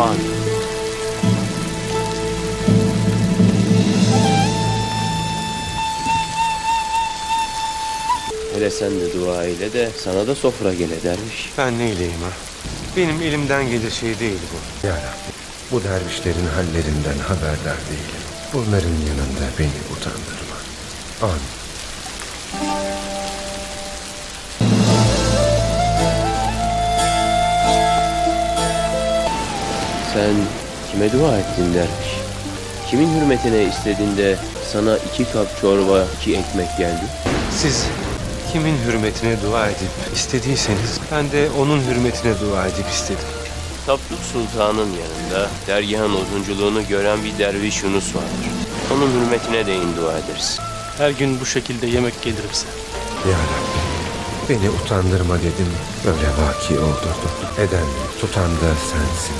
An. Hele sen de dua eyle de sana da sofra gele derviş. Ben neyleyim ha? Benim elimden gelir şey değil bu. Ya Rabbi, bu dervişlerin hallerinden haberdar değilim. Bunların yanında beni utandırma. Amin. Sen kime dua ettin derviş? Kimin hürmetine istediğinde sana iki kap çorba, iki ekmek geldi? Siz kimin hürmetine dua edip istediyseniz ben de onun hürmetine dua edip istedim. Tapduk Sultan'ın yanında dergahın odunculuğunu gören bir derviş Yunus vardır. Onun hürmetine deyin dua ederiz. Her gün bu şekilde yemek gelir bize. Ya Rabbi, beni utandırma dedim. Böyle vaki oldu. Eden, tutan da sensin.